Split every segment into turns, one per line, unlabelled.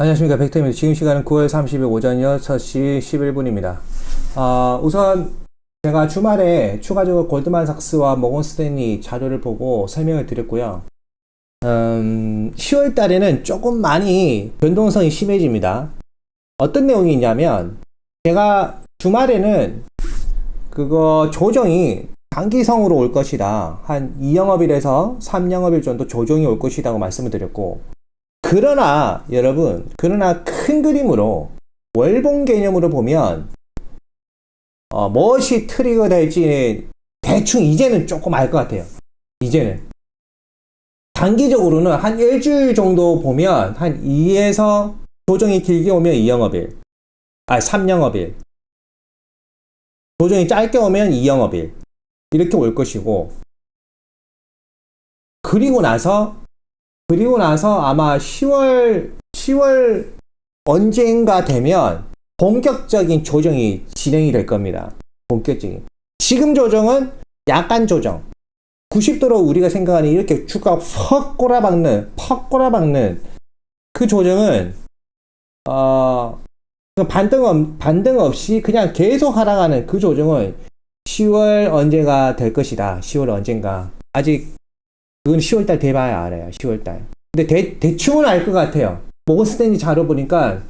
안녕하십니까 백태입니다. 지금 시간은 9월 30일 오전 6시 11분입니다. 어, 우선 제가 주말에 추가적으로 골드만삭스와 모건스탠리 자료를 보고 설명을 드렸고요. 음, 10월 달에는 조금 많이 변동성이 심해집니다. 어떤 내용이 있냐면 제가 주말에는 그거 조정이 단기성으로 올 것이다. 한 2영업일에서 3영업일 정도 조정이 올 것이라고 말씀을 드렸고 그러나 여러분 그러나 큰 그림으로 월봉 개념으로 보면 어, 무엇이 트리거 될지 대충 이제는 조금 알 것 같아요. 이제는. 단기적으로는 한 일주일 정도 보면 한 2에서 조정이 길게 오면 2영업일. 아 3영업일. 조정이 짧게 오면 2영업일. 이렇게 올 것이고. 그리고 나서 그리고 나서 아마 10월 10월 언젠가 되면 본격적인 조정이 진행이 될 겁니다. 본격적인. 지금 조정은 약간 조정. 90도로 우리가 생각하는 이렇게 주가 퍽 꼬라박는, 퍽 꼬라박는 그 조정은 어 반등 없, 반등 없이 그냥 계속 하락하는 그 조정은 10월 언제가 될 것이다. 10월 언젠가. 아직 그건 10월달 돼봐야 알아요. 10월달. 근데 대, 대충은 알 것 같아요. 모건 스탠리 자료 보니까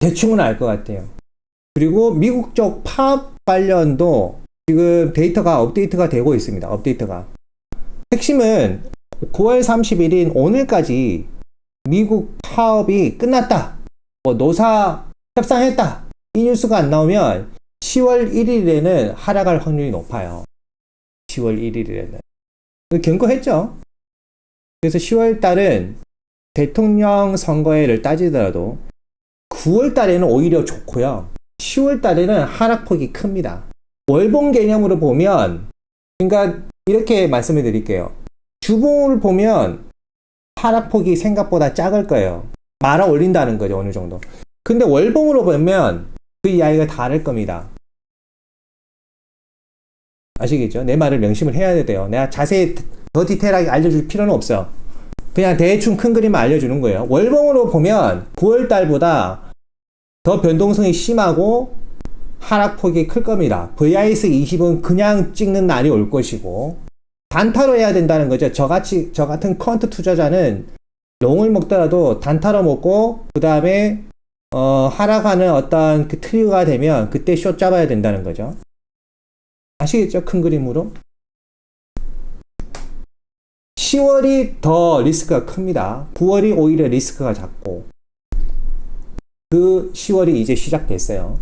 대충은 알 것 같아요. 그리고 미국 쪽 파업 관련도 지금 데이터가 업데이트가 되고 있습니다. 업데이트가. 핵심은 9월 30일인 오늘까지 미국 파업이 끝났다. 뭐 노사 협상했다. 이 뉴스가 안 나오면 10월 1일에는 하락할 확률이 높아요. 10월 1일에는. 경고했죠. 그래서 10월 달은 대통령 선거회를 따지더라도 9월 달에는 오히려 좋고요. 10월 달에는 하락폭이 큽니다. 월봉 개념으로 보면, 그러니까 이렇게 말씀을 드릴게요. 주봉을 보면 하락폭이 생각보다 작을 거예요. 말아 올린다는 거죠, 어느 정도. 근데 월봉으로 보면 그 이야기가 다를 겁니다. 아시겠죠? 내 말을 명심을 해야 돼요. 내가 자세히 더 디테일하게 알려줄 필요는 없어요. 그냥 대충 큰 그림만 알려주는 거예요. 월봉으로 보면 9월 달보다 더 변동성이 심하고 하락폭이 클 겁니다. VIS 20은 그냥 찍는 날이 올 것이고 단타로 해야 된다는 거죠. 저같이 저 같은 퀀트 투자자는 롱을 먹더라도 단타로 먹고 그 다음에 어, 하락하는 어떤 그 트리거가 되면 그때 숏 잡아야 된다는 거죠. 아시겠죠? 큰 그림으로. 10월이 더 리스크가 큽니다. 9월이 오히려 리스크가 작고 그 10월이 이제 시작됐어요.